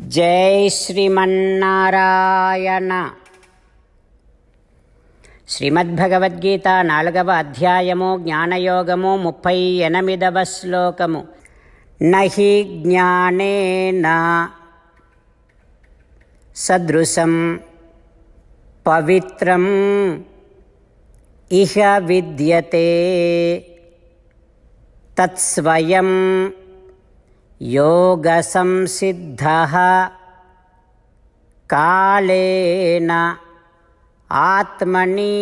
జై శ్రీమన్నారాయణ. శ్రీమద్భగవద్గీత నాలుగవ అధ్యాయము జ్ఞానయోగము ముప్పై ఎనిమిదవ శ్లోకము. నహి జ్ఞానేన సదృశం పవిత్రం ఇహ విద్యతే తత్స్వయం योगसंसिद्धः कालेन ఆత్మని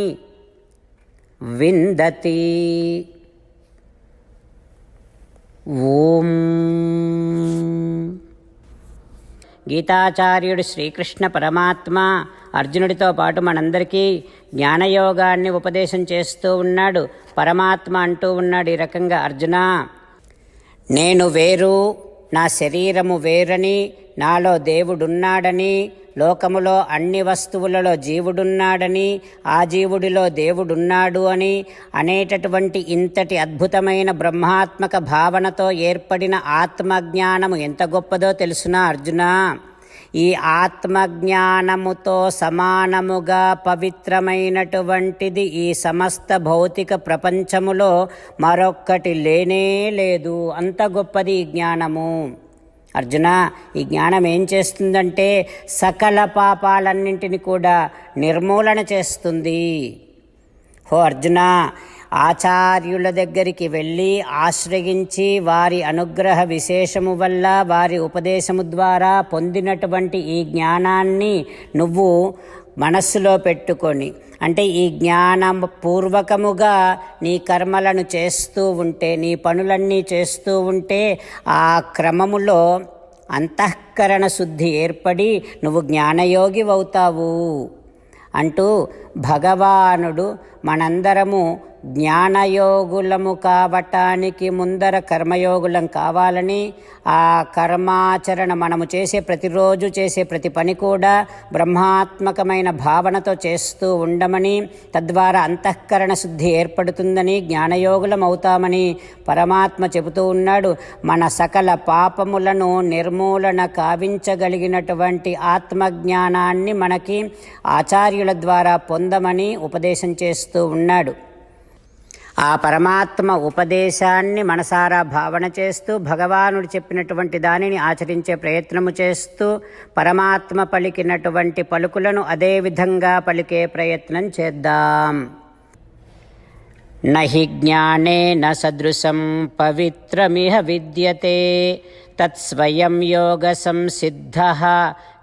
విందతి ఓం గీతాచార్యుడు శ్రీకృష్ణ పరమాత్మ అర్జునుడితో పాటు మనందరికీ జ్ఞానయోగాన్ని ఉపదేశం చేస్తూ ఉన్నాడు పరమాత్మ అంటూ ఉన్నాడు ఈ రకంగా అర్జున నేను వేరు నా శరీరము వేరని నాలో దేవుడున్నాడని లోకములో అన్ని వస్తువులలో జీవుడున్నాడని ఆ జీవుడిలో దేవుడున్నాడు అని అనేటటువంటి ఇంతటి అద్భుతమైన బ్రహ్మాత్మక భావనతో ఏర్పడిన ఆత్మజ్ఞానము ఎంత గొప్పదో తెలుసునా అర్జున? ఈ ఆత్మజ్ఞానముతో సమానముగా పవిత్రమైనటువంటిది ఈ సమస్త భౌతిక ప్రపంచములో మరొక్కటి లేనే లేదు. అంత గొప్పది ఈ జ్ఞానము. అర్జున ఈ జ్ఞానం ఏం చేస్తుందంటే సకల పాపాలన్నింటిని కూడా నిర్మూలన చేస్తుంది. హో అర్జున ఆచార్యుల దగ్గరికి వెళ్ళి ఆశ్రయించి వారి అనుగ్రహ విశేషము వల్ల వారి ఉపదేశము ద్వారా పొందినటువంటి ఈ జ్ఞానాన్ని నువ్వు మనస్సులో పెట్టుకొని అంటే ఈ జ్ఞానం పూర్వకముగా నీ కర్మలను చేస్తూ ఉంటే నీ పనులన్నీ చేస్తూ ఉంటే ఆ క్రమములో అంతఃకరణ శుద్ధి ఏర్పడి నువ్వు జ్ఞానయోగి అవుతావు అంటూ భగవానుడు మనందరము జ్ఞానయోగులము కావటానికి ముందర కర్మయోగులం కావాలని ఆ కర్మాచరణ మనము చేసే ప్రతిరోజు చేసే ప్రతి పని కూడా బ్రహ్మాత్మకమైన భావనతో చేస్తూ ఉండమని తద్వారా అంతఃకరణ శుద్ధి ఏర్పడుతుందని జ్ఞానయోగులం అవుతామని పరమాత్మ చెబుతూ ఉన్నాడు. మన సకల పాపములను నిర్మూలన కావించగలిగినటువంటి ఆత్మజ్ఞానాన్ని మనకి ఆచార్యుల ద్వారా పొందమని ఉపదేశం చేస్తూ ఉన్నాడు. ఆ పరమాత్మ ఉపదేశాన్ని మనసారా భావన చేస్తూ భగవానుడు చెప్పినటువంటి దానిని ఆచరించే ప్రయత్నము చేస్తూ పరమాత్మ పలికినటువంటి పలుకులను అదే విధంగా పలికే ప్రయత్నం చేద్దాం. నహి జ్ఞానే న సదృశం పవిత్రమిహ విద్యతే తత్స్వయం యోగ సంసిద్ధ